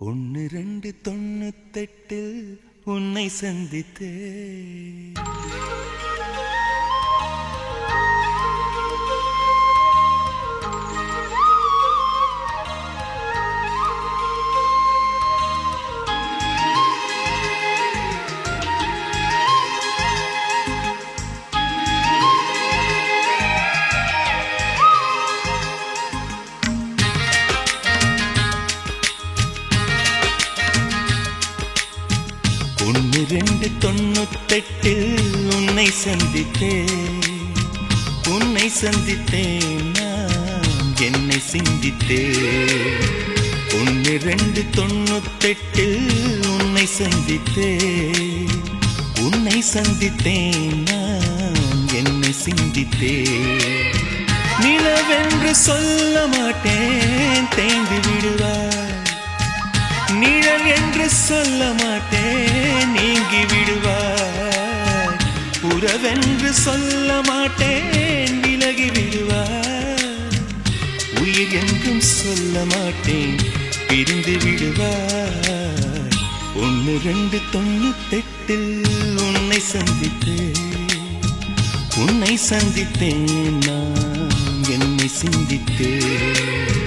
ஒன்று ரெண்டு தொண்ணூத்தெட்டில் உன்னை சந்தித்தே ரெண்டு தொண்ணூத்தெட்டில் உன்னை சந்தித்தேன். உன்னை சந்தித்தேன் நான் என்னை சிந்தித்தேன். ஒன்று ரெண்டு தொண்ணூத்தெட்டில் உன்னை சந்தித்தேன். உன்னை சந்தித்தேன் நான் என்னை சிந்தித்தேன். நிலவென்று சொல்ல மாட்டேன் தேங்கி சொல்ல மாட்டேன் நீங்கி விடுவார் உறவென்று சொல்ல மாட்டேன் விலகி விடுவார் உயிர் என்றும் சொல்ல மாட்டேன் பிரிந்து விடுவார் ஒன்று ரெண்டு தொண்ணூத்தெட்டில் உன்னை சந்தித்தேன். உன்னை சந்தித்தேன் நான் என்னை சிந்தித்தேன்.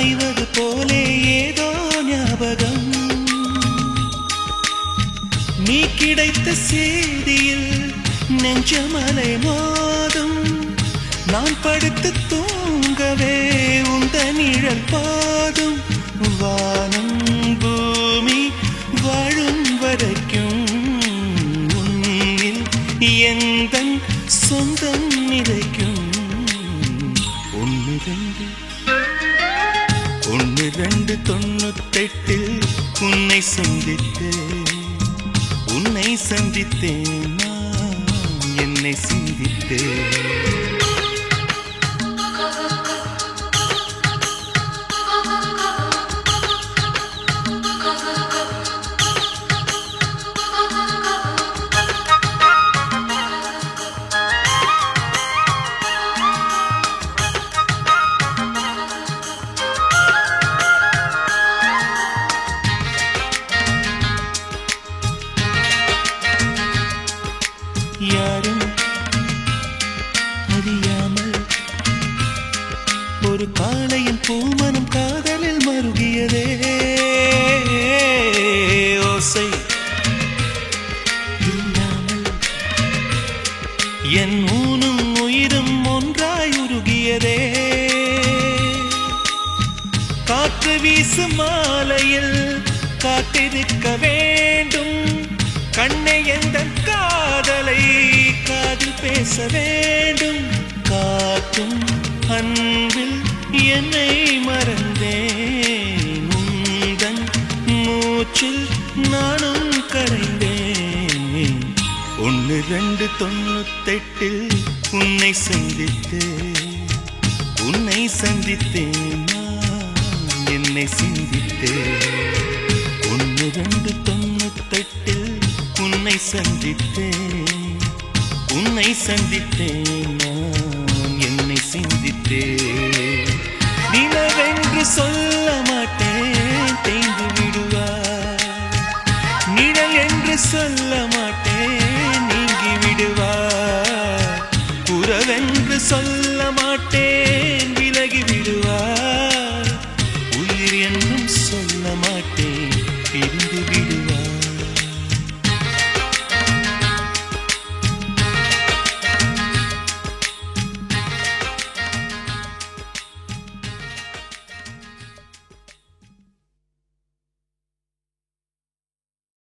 நனைவது போலே ஏதோ ஞாபகம். நீ கிடைத்த செய்தியில் நெஞ்சமலை மோதும். நான் படுத்து தூங்கவே உந்த நிழல் போதும். வானம் பூமி வாழும் வரைக்கும் உன்னில் எந்த சொந்தம் நிலைக்கும் ஒன்று ரெண்டு ஒன்று ரெண்டு தொண்ணூத்தெட்டில் உன்னை சந்தித்தேன். உன்னை சந்தித்தேன் நான். என்னை சிந்தித்தேன். ஒரு காளையின் பூமனம் காதலில் மருகியதே. ஓசை. இல்லாமல் என் ஊனும் உயிரும் ஒன்றாய் உருகியதே. காற்று வீசு மாலையில் காத்திருக்க வேண்டும். கண்ணை எந்த காதலை காதில் பேச வேண்டும். காத்தும் அன்பில் என்னை மறந்தேன். உந்தன் மூச்சில் நானும் கரைந்தேன். ஒன்று ரெண்டு தொண்ணூத்தெட்டில் உன்னை சந்தித்தேன். உன்னை சந்தித்தேன் என்னை சிந்தித்தேன். ஒன்று ரெண்டு தொண்ணூத்தெட்டில் உன்னை சந்தித்தேன். உன்னை சந்தித்தேன் நான் என்னை சிந்தித்தேன். சொல்ல மாட்டேன் தேய்ந்து விடுவார் நிழல் என்று சொல்ல மாட்டேன் நீங்கி விடுவார் புறவென்று சொல்ல மாட்டேன் விலகி விடுவார் உயிர் என்றும் சொல்ல மாட்டேன் பிரிந்து விடுவார்